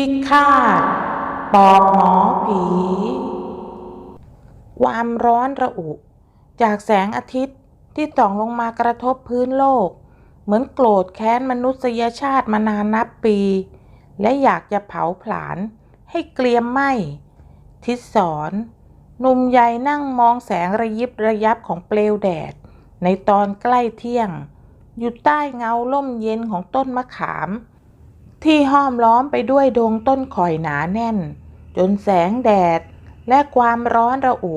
พิฆาตปอบหมอผี ความร้อนระอุ จากแสงอาทิตย์ที่ส่องลงมากระทบพื้นโลก เหมือนโกรธแค้นมนุษยชาติมานานนับปี และอยากจะเผาผลาญให้เกลียมไหมทิศสอนหนุ่มใหญ่นั่งมองแสงระยิบระยับของเปลวแดด ในตอนใกล้เที่ยง อยู่ใต้เงาล่มเย็นของต้นมะขาม ที่ห้อมล้อมไปด้วยดงต้นข่อยหนาแน่น จนแสงแดด และความร้อนระอุ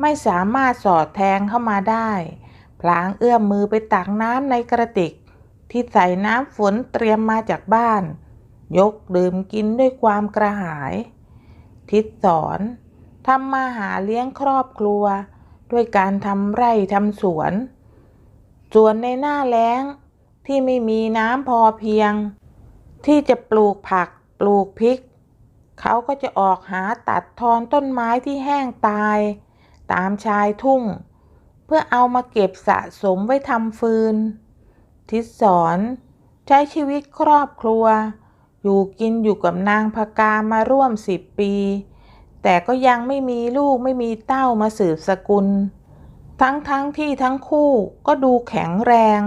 ไม่สามารถสอดแทงเข้ามาได้ พลางเอื้อมมือไปตักน้ำในกระติก ที่ใส่น้ำฝนเตรียมมาจากบ้าน ยกดื่มกินด้วยความกระหาย ทิศสอนทำมาหาเลี้ยงครอบครัว ด้วยการทำไร่ทำสวน ส่วนในหน้าแล้งที่ไม่มีน้ำพอเพียง ที่จะปลูกผักปลูกพริก เขาก็จะออกหาตัดทอนต้นไม้ที่แห้งตาย ตามชายทุ่ง เพื่อเอามาเก็บสะสมไว้ทำฟืน ทิศสอนใช้ชีวิตครอบครัว อยู่กินอยู่กับนางพกามาร่วมสิบปี แต่ก็ยังไม่มีลูกไม่มีเต้ามาสืบสกุล ทั้งทั้งที่ทั้งคู่ก็ดูแข็งแรง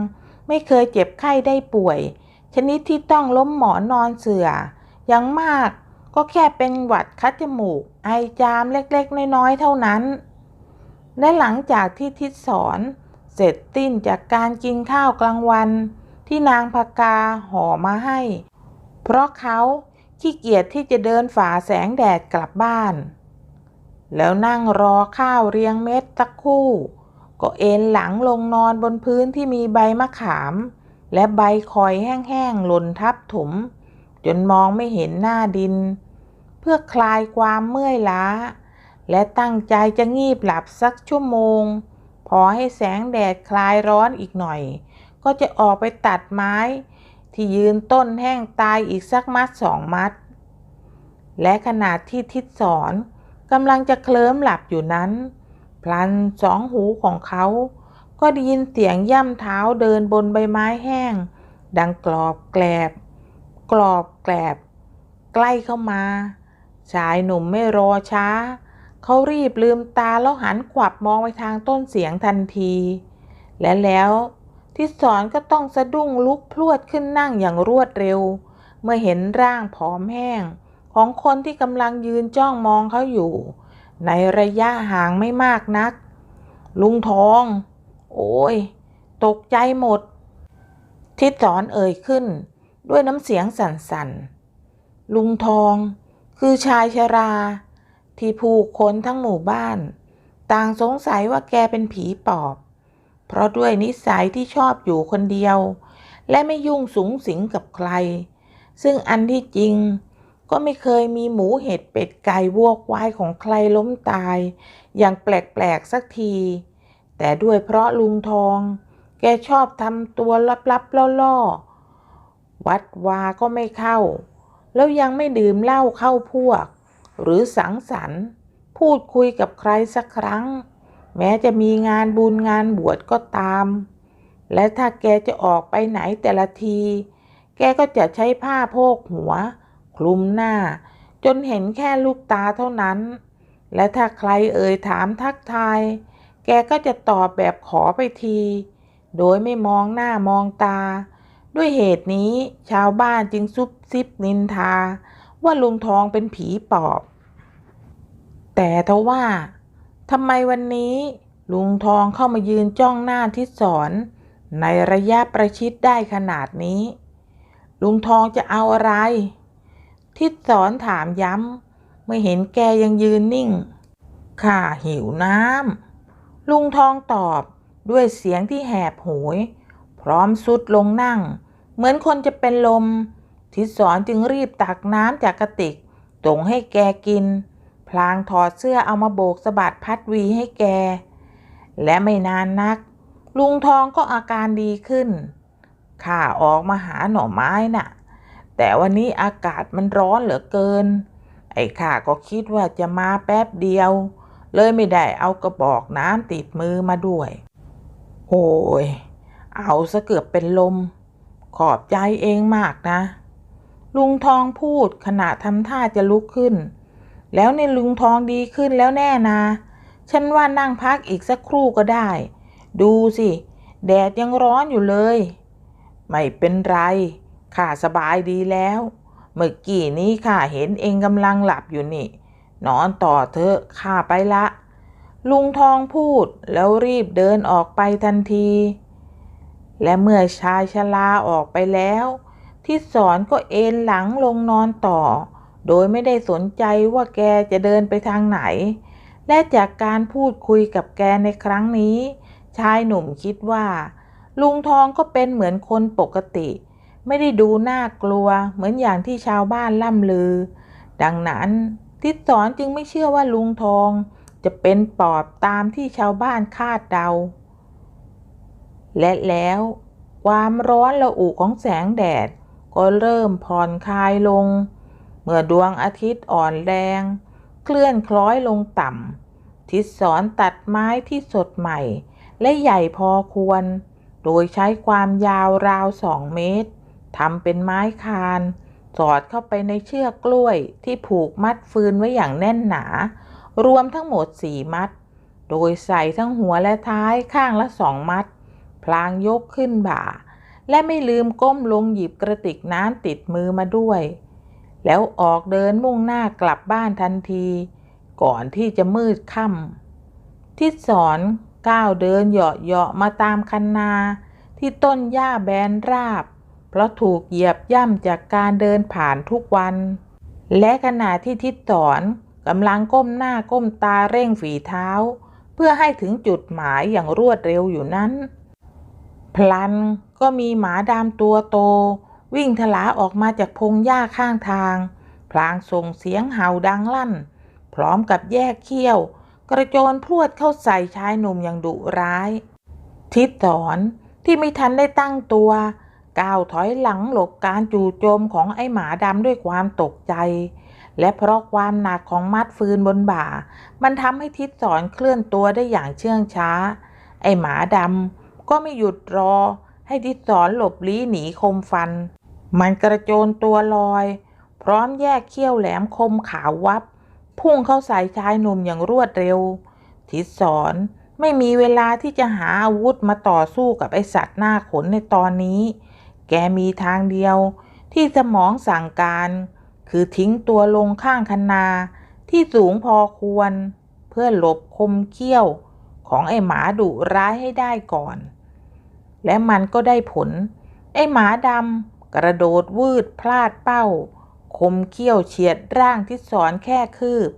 ไม่เคยเจ็บไข้ได้ป่วย ชนิดที่ต้องล้มหมอนนอนเสื่ออย่างมากก็แค่เป็นหวัดคัดจมูก ไอจามเล็กๆ น้อยๆ เท่านั้น และหลังจากที่ทิศสอนเสร็จติ้นจากการกินข้าวกลางวัน ที่นางพกาห่อมาให้ เพราะเขาขี้เกียจที่จะเดินฝ่าแสงแดดกลับบ้าน แล้วนั่งรอข้าวเรียงเม็ดสักคู่ ก็เอนหลังลงนอนบนพื้นที่มีใบมะขาม และใบคอยแห้งๆหล่นทับถม จนมองไม่เห็นหน้าดิน เพื่อคลายความเมื่อยล้า และตั้งใจจะงีบหลับสักชั่วโมง พอให้แสงแดดคลายร้อนอีกหน่อย ก็จะออกไปตัดไม้ ที่ยืนต้นแห้งตายอีกสักมัดสองมัด และขณะที่ทิศสอนกำลังจะเคลิ้มหลับอยู่นั้น พลันสองหูของเขา ก็ได้ยินเสียงย่ำเท้าเดินบนใบไม้แห้ง ดังกรอบแกลบ กรอบแกลบ ใกล้เข้ามา ชายหนุ่มไม่รอช้า เขารีบลืมตาแล้วหันขวับมองไปทางต้นเสียงทันที และแล้วทิศสอนก็ต้องสะดุ้งลุกพรวดขึ้นนั่งอย่างรวดเร็ว เมื่อเห็นร่างผอมแห้ง ของคนที่กำลังยืนจ้องมองเขาอยู่ ในระยะห่างไม่มากนัก ลุงทอง โอ้ย ตกใจหมด ทิศสอนเอ่ยขึ้น ด้วยน้ำเสียงสั่นๆ ลุงทอง คือชายชรา ที่ผู้คนทั้งหมู่บ้าน ต่างสงสัยว่าแกเป็นผีปอบ เพราะด้วยนิสัยที่ชอบอยู่คนเดียว และไม่ยุ่งสุงสิงกับใคร ซึ่งอันที่จริงก็ไม่เคยมีหมูเห็ดเป็ดไก่วัวควายของใครล้มตาย อย่างแปลก ๆ สักที แต่ด้วยเพราะลุงทอง แกชอบทำตัวลับๆล่อๆ วัดวาก็ไม่เข้า แล้วยังไม่ดื่มเหล้าเข้าพวก หรือสังสรรค์ พูดคุยกับใครสักครั้ง แม้จะมีงานบุญงานบวชก็ตาม และถ้าแกจะออกไปไหนแต่ละที แกก็จะใช้ผ้าโพกหัว คลุมหน้า จนเห็นแค่ลูกตาเท่านั้น และถ้าใครเอ่ยถามทักทาย แกก็จะตอบแบบขอไปที โดยไม่มองหน้ามองตา ด้วยเหตุนี้ชาวบ้านจึงซุบซิบนินทา ว่าลุงทองเป็นผีปอบ แต่ทว่าทำไมวันนี้ลุงทองเข้ามายืนจ้องหน้าทิศสอน ในระยะประชิดได้ขนาดนี้ ลุงทองจะเอาอะไร ทิศสอนถามย้ำเมื่อเห็นแกยังยืนนิ่ง ข้าหิวน้ำ ลุงทองตอบด้วยเสียงที่แหบโหย พร้อมสุดลงนั่ง เหมือนคนจะเป็นลม ทิศสอนจึงรีบตักน้ำจากกระติกตรงให้แกกิน พลางถอดเสื้อเอามาโบกสะบัดพัดวีให้แก และไม่นานนัก ลุงทองก็อาการดีขึ้น ข้าออกมาหาหน่อไม้น่ะ แต่วันนี้อากาศมันร้อนเหลือเกิน ไอ้ข้าก็คิดว่าจะมาแป๊บเดียว เลยไม่ได้เอากระบอกน้ำติดมือมาด้วย โอ้ย เอาซะเกือบเป็นลม ขอบใจเองมากนะ ลุงทองพูดขณะทำท่าจะลุกขึ้น แล้วในลุงทองดีขึ้นแล้วแน่นาฉันว่านั่งพักอีกสักครู่ก็ได้ ดูสิ แดดยังร้อนอยู่เลย ไม่เป็นไร ข้าสบายดีแล้ว เมื่อกี้นี้ข้าเห็นเองกำลังหลับอยู่นี่ นอนต่อเถอะข้าไปละ ลุงทองพูดแล้วรีบเดินออกไปทันที และเมื่อชายชราออกไปแล้ว ทิศสอนก็เอนหลังลงนอนต่อ โดยไม่ได้สนใจว่าแกจะเดินไปทางไหน และจากการพูดคุยกับแกในครั้งนี้ ชายหนุ่มคิดว่า ลุงทองก็เป็นเหมือนคนปกติ ไม่ได้ดูน่ากลัวเหมือนอย่างที่ชาวบ้านล่ำลือ ดังนั้น ทิศสอนจึงไม่เชื่อว่าลุงทอง จะเป็นปอบตามที่ชาวบ้านคาดเดา และแล้วความร้อนระอุของแสงแดด ก็เริ่มผ่อนคลายลง เมื่อดวงอาทิตย์อ่อนแรง เคลื่อนคล้อยลงต่ำ ทิศสอนตัดไม้ที่สดใหม่ และใหญ่พอควร โดยใช้ความยาวราวสองเมตรทำเป็นไม้คาน สอดเข้าไปในเชือกกล้วยที่ผูกมัดฟืนไว้อย่างแน่นหนา รวมทั้งหมดสี่มัด โดยใส่ทั้งหัวและท้ายข้างละสองมัด พลางยกขึ้นบ่า และไม่ลืมก้มลงหยิบกระติกน้ำติดมือมาด้วย แล้วออกเดินมุ่งหน้ากลับบ้านทันที ก่อนที่จะมืดค่ำทิศสอนก้าวเดินเหาะเหาะมาตามคันนาที่ต้นหญ้าแบนราบ เพราะถูกเหยียบย่ำจากการเดินผ่านทุกวัน และขณะที่ทิศสอนกำลังก้มหน้าก้มตาเร่งฝีเท้า เพื่อให้ถึงจุดหมายอย่างรวดเร็วอยู่นั้น พลันก็มีหมาดำตัวโต วิ่งทลาออกมาจากพงหญ้าข้างทาง พลางส่งเสียงเห่าดังลั่น พร้อมกับแยกเขี้ยว กระโจนพรวดเข้าใส่ชายหนุ่มอย่างดุร้าย ทิศสอนที่ไม่ทันได้ตั้งตัว ก้าวถอยหลังหลบการจู่โจมของไอ้หมาดำด้วยความตกใจ และเพราะความหนักของมัดฟืนบนบ่า มันทำให้ทิศสอนเคลื่อนตัวได้อย่างเชื่องช้า ไอ้หมาดำก็ไม่หยุดรอ ให้ทิศสอนหลบลี้หนีคมฟัน มันกระโจนตัวลอย พร้อมแยกเขี้ยวแหลมคมขาววับ พุ่งเข้าใส่ชายหนุ่มอย่างรวดเร็ว ทิศสอนไม่มีเวลาที่จะหาอาวุธมาต่อสู้กับไอสัตว์หน้าขนในตอนนี้ แกมีทางเดียวที่สมองสั่งการ คือทิ้งตัวลงข้างคันนาที่สูงพอควร เพื่อหลบคมเขี้ยวของไอหมาดุร้ายให้ได้ก่อน และมันก็ได้ผล ไอหมาดำกระโดดวืดพลาดเป้า คมเขี้ยวเฉียดร่างที่สอนแค่คืบ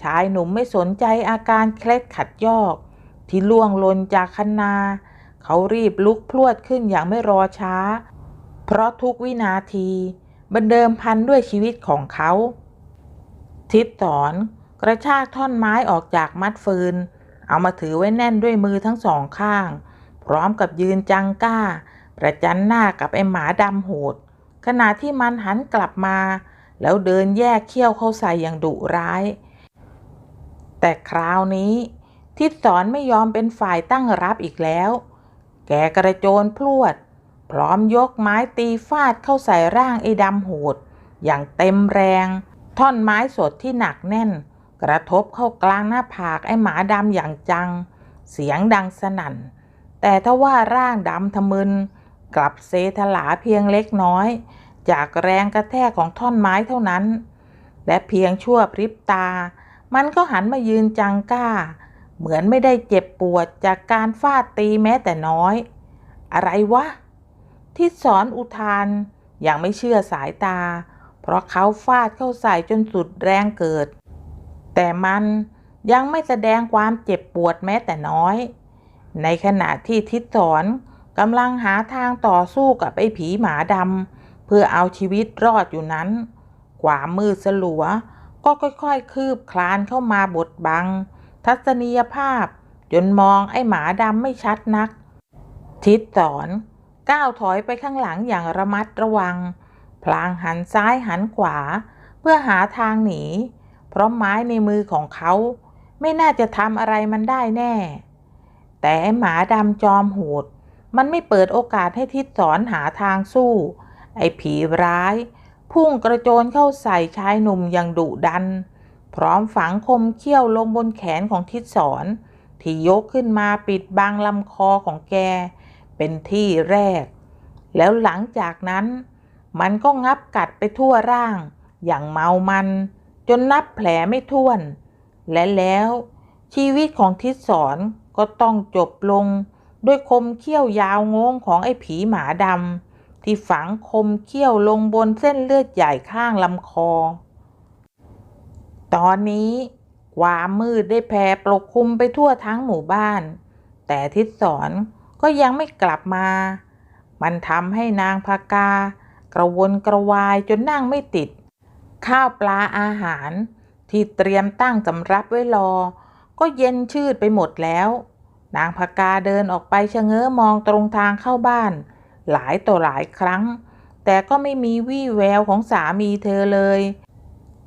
ชายหนุ่มไม่สนใจอาการเคล็ดขัดยอก ที่ล่วงลนจากคันนา เขารีบลุกพรวดขึ้นอย่างไม่รอช้า เพราะทุกวินาทีบันเดิมพันด้วยชีวิตของเขา ทิศสอนกระชากท่อนไม้ออกจากมัดฟืน เอามาถือไว้แน่นด้วยมือทั้งสองข้าง พร้อมกับยืนจังก้า ประจันหน้ากับไอหมาดำโหด ขณะที่มันหันกลับมา แล้วเดินแยกเขี้ยวเข้าใส่อย่างดุร้าย แต่คราวนี้ ทิศสอนไม่ยอมเป็นฝ่ายตั้งรับอีกแล้ว แกกระโจนพลวด พร้อมยกไม้ตีฟาดเข้าใส่ร่างไอ้ดำโหด อย่างเต็มแรง ท่อนไม้สดที่หนักแน่น กระทบเข้ากลางหน้าผากไอ้หมาดำอย่างจัง เสียงดังสนั่น แต่ถ้าว่าร่างดำทะมึน กลับเซถลาเพียงเล็กน้อย จากแรงกระแทกของท่อนไม้เท่านั้น และเพียงชั่วพริบตา มันก็หันมายืนจังก้า เหมือนไม่ได้เจ็บปวดจากการฟาดตีแม้แต่น้อย อะไรวะ ที่สอนอุทานอย่างไม่เชื่อสายตา เพราะเขาฟาดเข้าใส่จนสุดแรงเกิด แต่มันยังไม่แสดงความเจ็บปวดแม้แต่น้อย ในขณะที่ทิศสอนกำลังหาทางต่อสู้กับไอ้ผีหมาดำเพื่อเอาชีวิตรอดอยู่นั้นกว่ามืดสลัวก็ค่อยๆ คืบคลานเข้ามาบดบัง ทัศนียภาพ จนมองไอ้หมาดำไม่ชัดนัก ทิศสอน ก้าวถอยไปข้างหลังอย่างระมัดระวัง พลางหันซ้ายหันขวา เพื่อหาทางหนี เพราะไม้ในมือของเขา ไม่น่าจะทำอะไรมันได้แน่ แต่หมาดำจอมโหด มันไม่เปิดโอกาสให้ทิศสอนหาทางสู้ ไอ้ผีร้าย พุ่งกระโจนเข้าใส่ชายหนุ่มอย่างดุดัน พร้อมฝังคมเขี้ยวลงบนแขนของทิศสอนที่ยกขึ้นมาปิดบังลำคอของแก เป็นที่แรก แล้วหลังจากนั้น มันก็งับกัดไปทั่วร่าง อย่างเมามัน จนนับแผลไม่ถ้วน และแล้วชีวิตของทิศสอนก็ต้องจบลง ด้วยคมเขี้ยวยาวงงของไอ้ผีหมาดำที่ฝังคมเขี้ยวลงบนเส้นเลือดใหญ่ข้างลำคอ ตอนนี้ความมืดได้แผ่ปกคลุมไปทั่วทั้งหมู่บ้าน แต่ทิศสอน ก็ยังไม่กลับมา มันทำให้นางพากา กระวนกระวายจนนั่งไม่ติด ข้าวปลาอาหาร ที่เตรียมตั้งสำรับไว้รอ ก็เย็นชืดไปหมดแล้ว นางพากาเดินออกไปชะเง้อมองตรงทางเข้าบ้าน หลายต่อหลายครั้ง แต่ก็ไม่มีวี่แววของสามีเธอเลย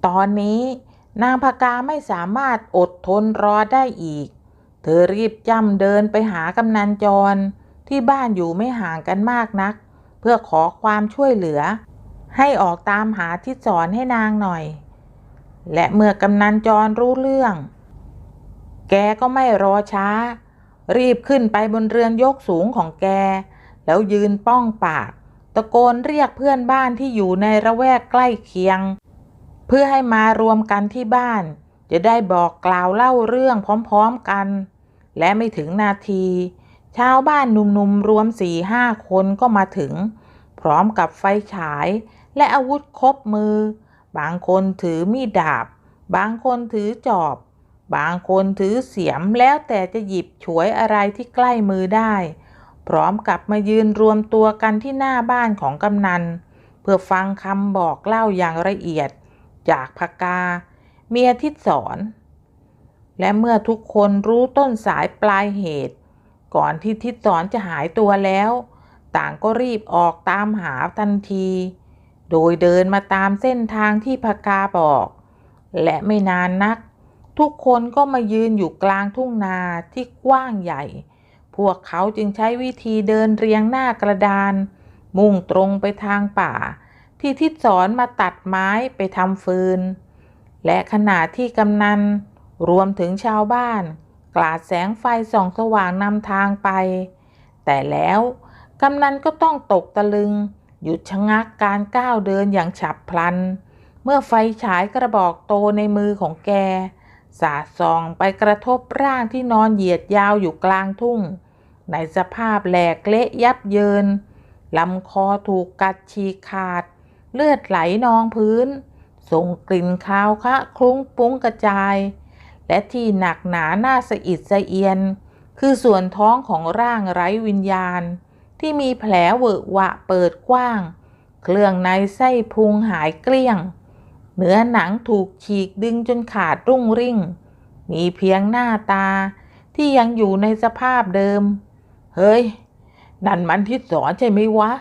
ตอนนี้นางพากาไม่สามารถอดทนรอได้อีก เธอรีบจำเดินไปหากำนันจร ที่บ้านอยู่ไม่ห่างกันมากนัก เพื่อขอความช่วยเหลือ ให้ออกตามหาทิศสอนให้นางหน่อย และเมื่อกำนันจรรู้เรื่อง แกก็ไม่รอช้า รีบขึ้นไปบนเรือนยกสูงของแก แล้วยืนป้องปาก ตะโกนเรียกเพื่อนบ้านที่อยู่ในระแวกใกล้เคียง เพื่อให้มารวมกันที่บ้าน จะได้บอกกล่าวเล่าเรื่องพร้อมๆกัน และไม่ถึงนาที ชาวบ้านหนุ่มๆรวมสี่ห้าคนก็มาถึง พร้อมกับไฟฉาย และอาวุธครบมือ บางคนถือมีดดาบ บางคนถือจอบ บางคนถือเสียมแล้วแต่จะหยิบฉวยอะไรที่ใกล้มือได้ พร้อมกับมายืนรวมตัวกันที่หน้าบ้านของกำนัน เพื่อฟังคำบอกเล่าอย่างละเอียด จากพกา เมียทิศสอน และเมื่อทุกคนรู้ต้นสายปลายเหตุ ก่อนที่ทิศสอนจะหายตัวแล้ว ต่างก็รีบออกตามหาทันที โดยเดินมาตามเส้นทางที่พกาบอก และไม่นานนัก ทุกคนก็มายืนอยู่กลางทุ่งนาที่กว้างใหญ่ พวกเขาจึงใช้วิธีเดินเรียงหน้ากระดาน มุ่งตรงไปทางป่า ที่ทิศสอนมาตัดไม้ไปทำฟืน และขณะที่กำนัน รวมถึงชาวบ้าน กลาดแสงไฟส่องสว่างนำทางไป แต่แล้วกำนันก็ต้องตกตะลึง หยุดชะงักการก้าวเดินอย่างฉับพลัน เมื่อไฟฉายกระบอกโตในมือของแก สาดส่องไปกระทบร่างที่นอนเหยียดยาวอยู่กลางทุ่ง ในสภาพแหลกเละยับเยินลำคอถูกกัดฉีกขาด เลือดไหลนองพื้น ส่งกลิ่นคาวคะคลุ้งปุ้งกระจาย และที่หนักหนาหน้าสะอิดสะเอียน คือส่วนท้องของร่างไร้วิญญาณ ที่มีแผลเวอะหวะเปิดกว้าง เครื่องในไส้พุงหายเกลี้ยง เนื้อหนังถูกฉีกดึงจนขาดรุ่งริ่ง มีเพียงหน้าตาที่ยังอยู่ในสภาพเดิม เฮ้ย นั่นมันทิศสอนใช่ไหมวะ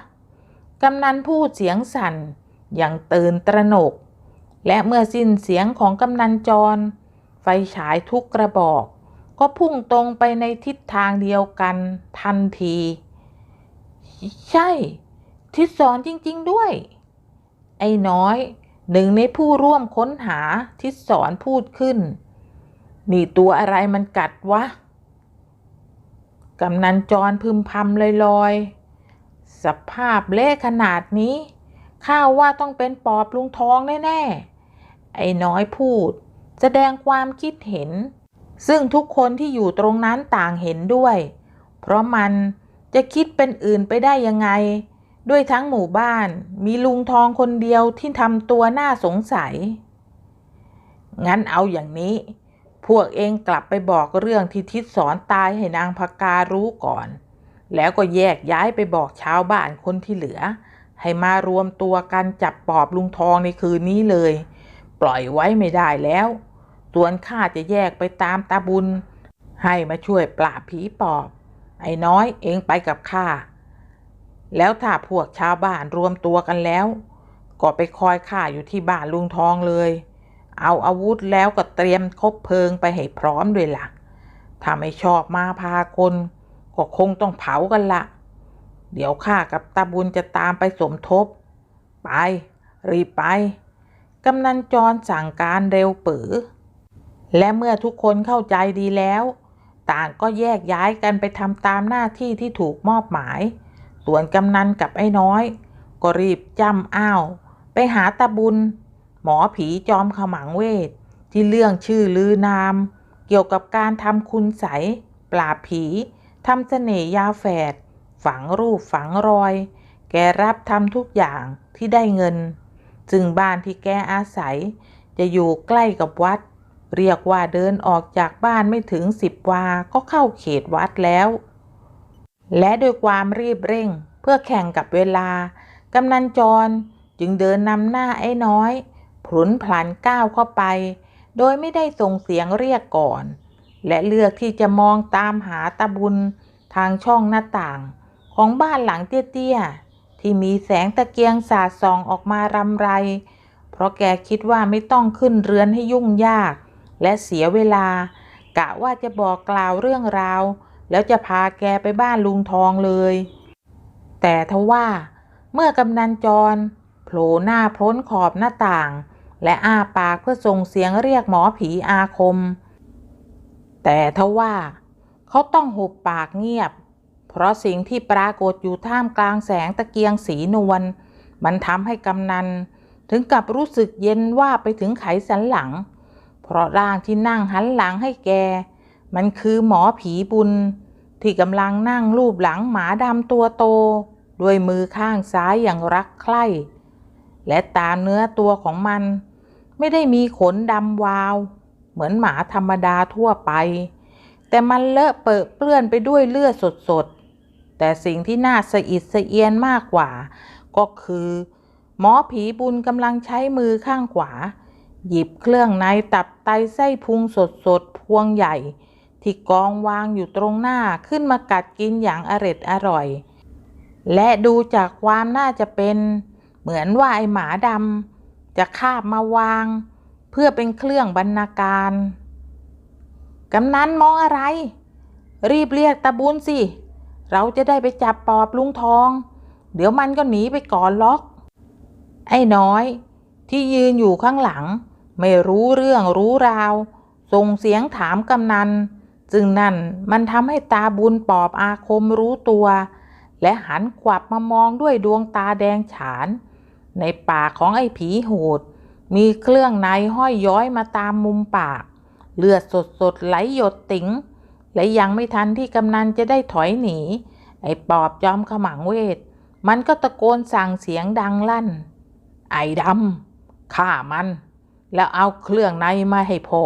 กำนันพูดเสียงสั่นอย่างตื่นตระหนก และเมื่อสิ้นเสียงของกำนันจร ไฟฉายทุกกระบอก ก็พุ่งตรงไปในทิศทางเดียวกันทันที ใช่ ทิศสอนจริง ๆ ด้วย ไอ้น้อย หนึ่งในผู้ร่วมค้นหาทิศสอนพูดขึ้น นี่ตัวอะไรมันกัดวะกำนันจรพึมพำลอยๆ สภาพเละขนาดนี้ ข้าว่าต้องเป็นปอบลุงทองแน่ ๆ ไอ้น้อยพูด แสดงความคิดเห็น ซึ่งทุกคนที่อยู่ตรงนั้นต่างเห็นด้วย เพราะมันจะคิดเป็นอื่นไปได้ยังไง ด้วยทั้งหมู่บ้านมีลุงทองคนเดียวที่ทำตัวน่าสงสัย งั้นเอาอย่างนี้ พวกเองกลับไปบอกเรื่องที่ทิศสอนตายให้นางพการู้ก่อน แล้วก็แยกย้ายไปบอกชาวบ้านคนที่เหลือ ให้มารวมตัวกันจับปอบลุงทองในคืนนี้เลย ปล่อยไว้ไม่ได้แล้ว ส่วนข้าจะแยกไปตามตาบุญ ให้มาช่วยปราบผีปอบ ไอ้น้อยเองไปกับข้า แล้วถ้าพวกชาวบ้านรวมตัวกันแล้ว ก็ไปคอยข้าอยู่ที่บ้านลุงทองเลย เอาอาวุธแล้วก็เตรียมคบเพลิงไปให้พร้อมด้วยล่ะ ถ้าไม่ชอบมาพากลก็คงต้องเผากันละ เดี๋ยวข้ากับตาบุญจะตามไปสมทบ ไป รีบไป กำนันจรสั่งการเร็วปือ และเมื่อทุกคนเข้าใจดีแล้ว ต่างก็แยกย้ายกันไปทำตามหน้าที่ที่ถูกมอบหมาย ส่วนกำนันกับไอ้น้อย ก็รีบจำอ้าว ไปหาตาบุญ หมอผีจอมขมังเวท ที่เรื่องชื่อลือนาม เกี่ยวกับการทำคุณใสยปราบผีทำเสน่ห์ยาแฝด ฝังรูปฝังรอย แกรับทำทุกอย่างที่ได้เงิน จึงบ้านที่แกอาศัย จะอยู่ใกล้กับวัด เรียกว่าเดินออกจากบ้านไม่ถึงสิบวา ก็เข้าเขตวัดแล้ว และด้วยความรีบเร่งเพื่อแข่งกับเวลากำนันจรจึงเดินนำหน้าไอ้น้อยผลุนพลันก้าวเข้าไป โดยไม่ได้ส่งเสียงเรียกก่อน และเลือกที่จะมองตามหาตาบุญทางช่องหน้าต่าง ของบ้านหลังเตี้ยๆ ที่มีแสงตะเกียงสาดส่องออกมารำไร เพราะแกคิดว่าไม่ต้องขึ้นเรือนให้ยุ่งยาก และเสียเวลา กะว่าจะบอกกล่าวเรื่องราว แล้วจะพาแกไปบ้านลุงทองเลย แต่ทว่า เมื่อกำนันจรโผล่หน้าพ้นขอบหน้าต่าง และอ้าปากเพื่อส่งเสียงเรียกหมอผีอาคม แต่ทว่า เขาต้องหุบปากเงียบ เพราะสิ่งที่ปรากฏอยู่ท่ามกลางแสงตะเกียงสีนวลมันทำให้กำนัน ถึงกับรู้สึกเย็นว่าไปถึงไขสันหลัง เพราะร่างที่นั่งหันหลังให้แก มันคือหมอผีบุญ ที่กำลังนั่งรูปหลังหมาดำตัวโต ด้วยมือข้างซ้ายอย่างรักใคร่ และตามเนื้อตัวของมัน ไม่ได้มีขนดำวาว เหมือนหมาธรรมดาทั่วไป แต่มันเลอะเปอะเปื้อนไปด้วยเลือดสดๆ แต่สิ่งที่น่าสะอิดสะเอียนมากกว่า ก็คือ หมอผีบุญกำลังใช้มือข้างขวา หยิบเครื่องในตับไตไส้พุงสดๆพวงใหญ่ ที่กองวางอยู่ตรงหน้าขึ้นมากัดกินอย่างอร็ดอร่อย และดูจากความน่าจะเป็นเหมือนว่าไอหมาดำจะคาบมาวาง เพื่อเป็นเครื่องบรรณาการกำนันมองอะไร รีบเรียกตาบุญสิ เราจะได้ไปจับปอบลุงทอง เดี๋ยวมันก็หนีไปก่อนล็อก ไอ้น้อย ที่ยืนอยู่ข้างหลัง ไม่รู้เรื่องรู้ราว ส่งเสียงถามกำนันซึ่งนั่นมันทำให้ตาบุญปอบอาคมรู้ตัว และหันขวับมามองด้วยดวงตาแดงฉาน ในปากของไอ้ผีโหด มีเครื่องในห้อยย้อยมาตามมุมปาก เลือดสดๆไหลหยดติ๋ง และยังไม่ทันที่กำนันจะได้ถอยหนี ไอ้ปอบจอมขมังเวท มันก็ตะโกนสั่งเสียงดังลั่น ไอ้ดำฆ่ามัน แล้วเอาเครื่องในมาให้พ่อ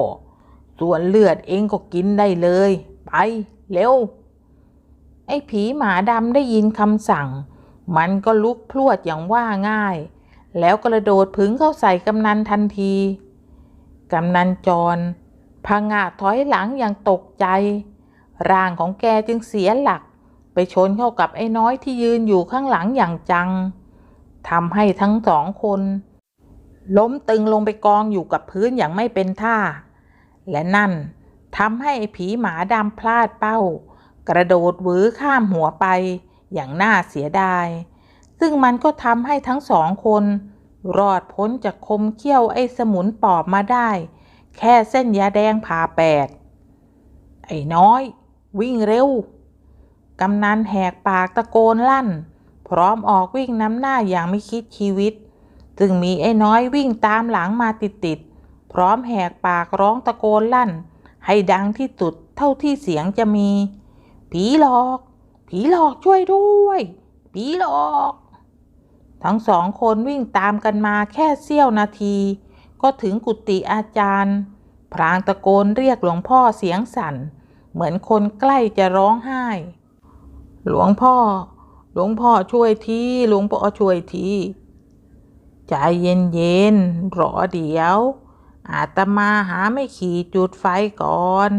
ส่วนเลือดเองก็กินได้เลย ไป เร็ว ไอ้ผีหมาดำได้ยินคำสั่ง มันก็ลุกพรวดอย่างว่าง่าย แล้วกระโดดผึงเข้าใส่กำนันทันที กำนันจรพังงะถอยหลังอย่างตกใจ ร่างของแกจึงเสียหลัก ไปชนเข้ากับไอ้น้อยที่ยืนอยู่ข้างหลังอย่างจังทำให้ทั้งสองคน ล้มตึงลงไปกองอยู่กับพื้นอย่างไม่เป็นท่า และนั่นทำให้ผีหมาดำพลาดเป้า กระโดดหวือข้ามหัวไปอย่างน่าเสียดาย ซึ่งมันก็ทำให้ทั้งสองคน รอดพ้นจากคมเขี้ยวไอ้สมุนปอบมาได้ แค่เส้นยาแดงผ่าแปด ไอ้น้อย วิ่งเร็ว กำนันแหกปากตะโกนลั่น พร้อมออกวิ่งน้ำหน้าอย่างไม่คิดชีวิต จึงมีไอ้น้อยวิ่งตามหลังมาติดๆ พร้อมแหกปากร้องตะโกนลั่น ให้ดังที่สุดเท่าที่เสียงจะมี ผีหลอก ผีหลอกช่วยด้วย ผีหลอก ทั้งสองคนวิ่งตามกันมาแค่เสี้ยวนาที ก็ถึงกุฏิอาจารย์ พรางตะโกนเรียกหลวงพ่อเสียงสั่น เหมือนคนใกล้จะร้องไห้ หลวงพ่อ หลวงพ่อช่วยที หลวงพ่อช่วยที ใจเย็นๆรอเดี๋ยว อาตมาหาไม่ขี่จุดไฟก่อน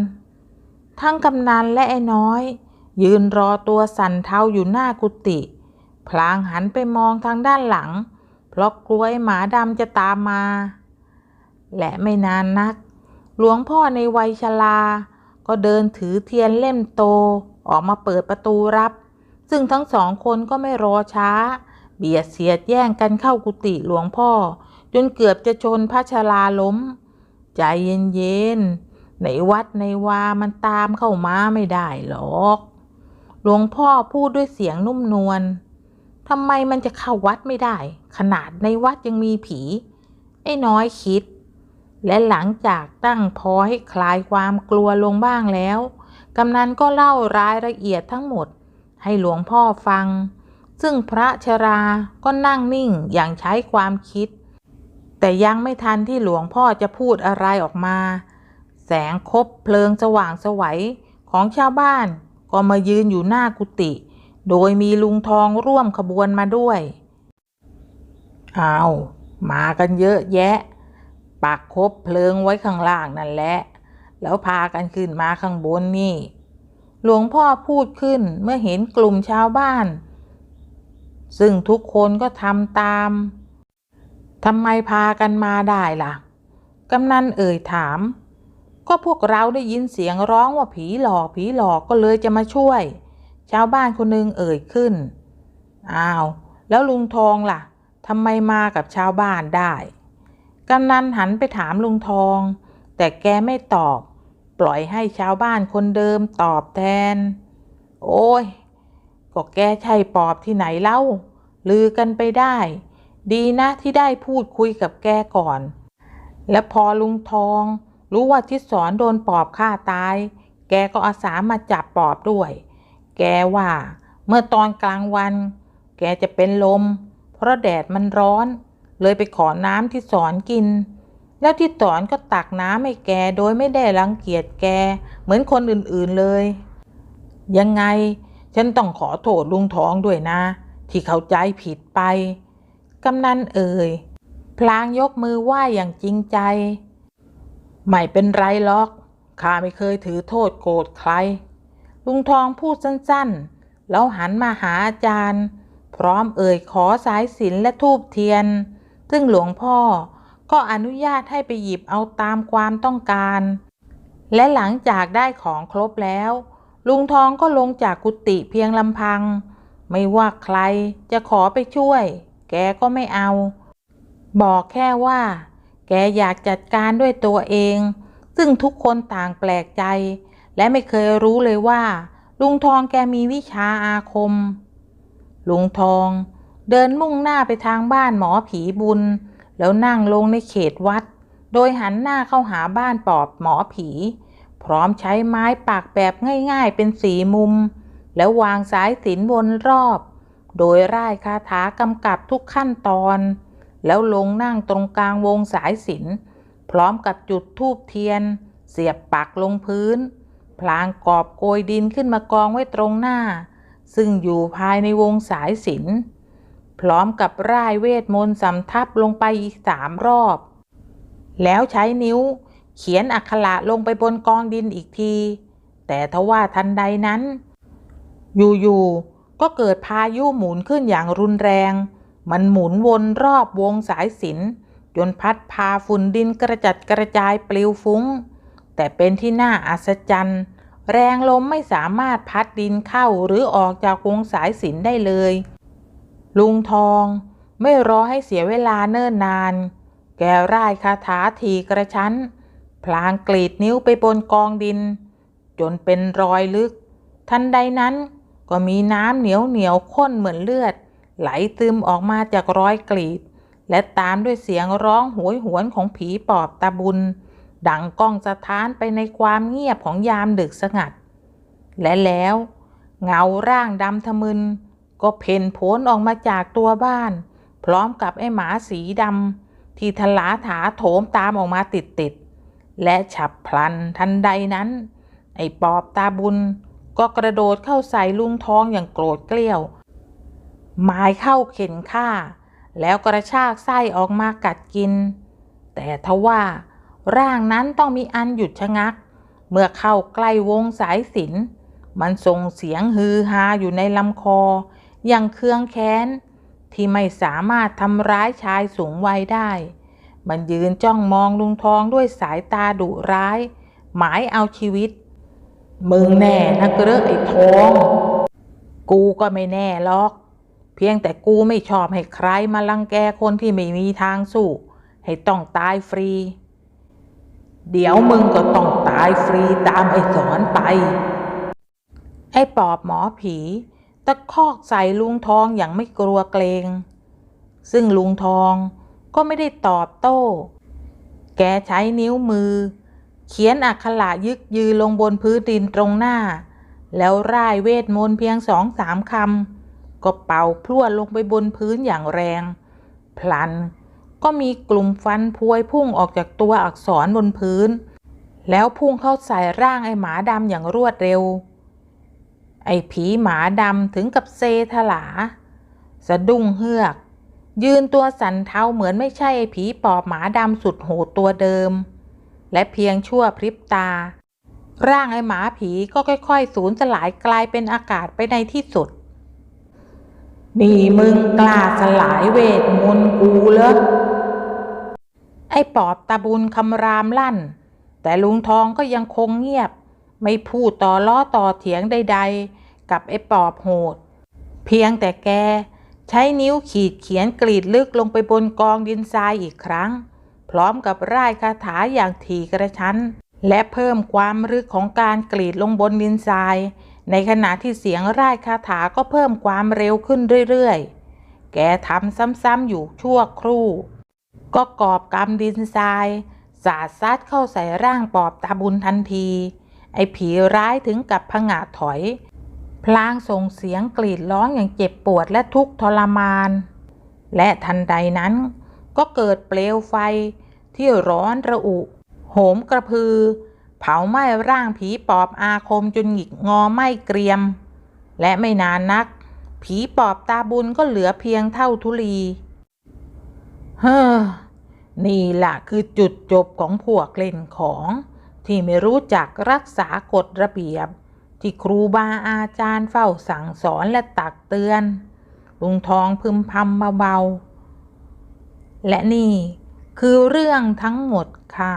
ทั้งกำนันและไอ้น้อย ยืนรอตัวสั่นเทาอยู่หน้ากุฏิพลางหันไปมองทางด้านหลัง เพราะกลัวไอ้หมาดำจะตามมา และไม่นานนัก หลวงพ่อในวัยชรา ก็เดินถือเทียนเล่มโตออกมาเปิดประตูรับ ซึ่งทั้งสองคนก็ไม่รอช้า เบียดเสียดแย่งกันเข้ากุฏิหลวงพ่อ จนเกือบจะชนพระชราล้ม ใจเย็นๆในวัดในวามันตามเข้ามาไม่ได้หรอก หลวงพ่อพูดด้วยเสียงนุ่มนวลทำไมมันจะเข้าวัดไม่ได้ ขนาดในวัดยังมีผี ไอ้น้อยคิด และหลังจากตั้งพอให้คลายความกลัวลงบ้างแล้ว กำนันก็เล่ารายละเอียดทั้งหมดให้หลวงพ่อฟัง ซึ่งพระชราก็นั่งนิ่งอย่างใช้ความคิด แต่ยังไม่ทันที่หลวงพ่อจะพูดอะไรออกมา แสงคบเพลิงสว่างไสวัยของชาวบ้าน ก็มายืนอยู่หน้ากุฏิโดยมีลุงทองร่วมขบวนมาด้วย อ้าว มากันเยอะแยะ ปักคบเพลิงไว้ข้างล่างนั่นแหละ แล้วพากันขึ้นมาข้างบนนี่ หลวงพ่อพูดขึ้นเมื่อเห็นกลุ่มชาวบ้าน ซึ่งทุกคนก็ทำตามทำไมพากันมาได้ล่ะ กำนันเอ่ยถาม ก็พวกเราได้ยินเสียงร้องว่าผีหลอกผีหลอกก็เลยจะมาช่วย ชาวบ้านคนหนึ่งเอ่ยขึ้น อ้าว แล้วลุงทองล่ะทำไมมากับชาวบ้านได้ กำนันหันไปถามลุงทอง แต่แกไม่ตอบ ปล่อยให้ชาวบ้านคนเดิมตอบแทน โอ้ย ก็แกใช่ปอบที่ไหนเล่า ลือกันไปได้ ดีนะที่ได้พูดคุยกับแกก่อน และพอลุงทอง รู้ว่าทิศสอนโดนปอบฆ่าตาย แกก็อาสามาจับปอบด้วย แกว่า เมื่อตอนกลางวัน แกจะเป็นลม เพราะแดดมันร้อน เลยไปขอน้ำที่สอนกิน แล้วที่สอนก็ตักน้ำให้แกโดยไม่ได้รังเกียจแก เหมือนคนอื่นๆเลย ยังไง ฉันต้องขอโทษลุงทองด้วยนะ ที่เข้าใจผิดไป กำนันเอ่ย พลางยกมือไหว้อย่างจริงใจ ไม่เป็นไรหรอก ข้าไม่เคยถือโทษโกรธใคร ลุงทองพูดสั้นๆ แล้วหันมาหาอาจารย์ พร้อมเอ่ยขอสายสินและทูบเทียน ซึ่งหลวงพ่อก็อนุญาตให้ไปหยิบเอาตามความต้องการ และหลังจากได้ของครบแล้ว ลุงทองก็ลงจากกุฏิเพียงลำพัง ไม่ว่าใครจะขอไปช่วย แกก็ไม่เอา บอกแค่ว่า แกอยากจัดการด้วยตัวเอง ซึ่งทุกคนต่างแปลกใจ และไม่เคยรู้เลยว่า ลุงทองแกมีวิชาอาคม ลุงทอง เดินมุ่งหน้าไปทางบ้านหมอผีบุญ แล้วนั่งลงในเขตวัด โดยหันหน้าเข้าหาบ้านปอบหมอผี พร้อมใช้ไม้ปักแบบง่ายๆเป็นสีมุม แล้ววางสายสิญจนวนรอบ โดยร่ายคาถากำกับทุกขั้นตอน แล้วลงนั่งตรงกลางวงสายสิญจนพร้อมกับจุดธูปเทียน เสียบปักลงพื้น พลางกอบโกยดินขึ้นมากองไว้ตรงหน้า ซึ่งอยู่ภายในวงสายสิญจน พร้อมกับร่ายเวทมนต์สำทับลงไปอีกสามรอบ แล้วใช้นิ้วเขียนอักขระลงไปบนกองดินอีกที แต่ทว่าทันใดนั้น อยู่ๆก็เกิดพายุหมุนขึ้นอย่างรุนแรง มันหมุนวนรอบวงสายสิญจนจนพัดพาฝุ่นดินกระจัดกระจายปลิวฟุ้ง แต่เป็นที่น่าอัศจรรย์แรงลมไม่สามารถพัดดินเข้าหรือออกจากวงสายสินได้เลย ลุงทองไม่รอให้เสียเวลาเนิ่นนาน แกร่ายคาถาทีกระชั้น พลางกรีดนิ้วไปบนกองดิน จนเป็นรอยลึก ทันใดนั้นก็มีน้ำเหนียวเหนียวข้นเหมือนเลือด ไหลซึมออกมาจากรอยกรีด และตามด้วยเสียงร้องโหยหวนของผีปอบตาบุญ ดังก้องสะท้านไปในความเงียบของยามดึกสงัด และแล้ว เงาร่างดำทะมึน ก็เพ่นโผนออกมาจากตัวบ้าน พร้อมกับไอ้หมาสีดำที่ทลาถาโถมตามออกมาติดๆและฉับพลันทันใดนั้น ไอ้ปอบตาบุญ ก็กระโดดเข้าใส่ลุงทองอย่างโกรธเกลี้ยวหมายเข้าเข็นฆ่า แล้วกระชากไส้ออกมากัดกิน แต่ทว่าร่างนั้นต้องมีอันหยุดชะงัก เมื่อเข้าใกล้วงสายสินมันส่งเสียงฮือฮาอยู่ในลำคอ ย่างเคืองแค้น ที่ไม่สามารถทำร้ายชายสูงวัยได้ มันยืนจ้องมองลุงทองด้วยสายตาดุร้าย หมายเอาชีวิต มึงแน่นักเรอะไอ้ทอง กูก็ไม่แน่หรอก เพียงแต่กูไม่ชอบให้ใครมาลังแกคนที่ไม่มีทางสู้ ให้ต้องตายฟรี เดี๋ยวมึงก็ต้องตายฟรีตามไอ้สอนไป ไอ้ปอบหมอผี ตะคอกใส่ลุงทองอย่างไม่กลัวเกรง ซึ่งลุงทองก็ไม่ได้ตอบโต้ แกใช้นิ้วมือ เขียนอักขระยึกยือลงบนพื้นดินตรงหน้า แล้วร่ายเวทมนต์เพียงสองสามคำก็เป่าพรวดลงไปบนพื้นอย่างแรง พลันก็มีกลุ่มฟันพวยพุ่งออกจากตัวอักษรบนพื้น แล้วพุ่งเข้าใส่ร่างไอ้หมาดำอย่างรวดเร็ว ไอ้ผีหมาดำถึงกับเซถลา สะดุ้งเฮือก ยืนตัวสันเทาเหมือนไม่ใช่ไอ้ผีปอบหมาดำสุดโหดตัวเดิม และเพียงชั่วพริบตา ร่างไอ้หมาผีก็ค่อยๆ สูญสลายกลายเป็นอากาศไปในที่สุด นี่มึงกล้าสลายเวทมนต์กูเหรอไอ้ปอบตาบุญคำรามลั่น แต่ลุงทองก็ยังคงเงียบ ไม่พูดต่อล้อต่อเถียงใดๆ กับไอ้ปอบโหด เพียงแต่แกใช้นิ้วขีดเขียนกรีดลึกลงไปบนกองดินทรายอีกครั้ง พร้อมกับร่ายคาถาอย่างถี่กระชั้น และเพิ่มความลึกของการกรีดลงบนดินทราย ในขณะที่เสียงร่ายคาถาก็เพิ่มความเร็วขึ้นเรื่อยๆ แกทำซ้ำๆอยู่ชั่วครู่ ก็กอบกำดินทราย สาดซัดเข้าใส่ร่างปอบตาบุญทันที ไอ้ผีร้ายถึงกับผงาดถอย พลางส่งเสียงกรีดร้องอย่างเจ็บปวดและทุกข์ทรมาน และทันใดนั้น ก็เกิดเปลวไฟที่ร้อนระอุ โหมกระพือ เผาไหม้ร่างผีปอบอาคมจนหงิกงอไหม้เกรียม และไม่นานนัก ผีปอบตาบุญก็เหลือเพียงเท่าทุลี เฮ้อ นี่ละคือจุดจบของพวกเล่นของ ที่ไม่รู้จักรักษากฎระเบียบ ที่ครูบาอาจารย์เฝ้าสั่งสอนและตักเตือน ลุงทองพึมพำเบาๆและนี่คือเรื่องทั้งหมดค่ะ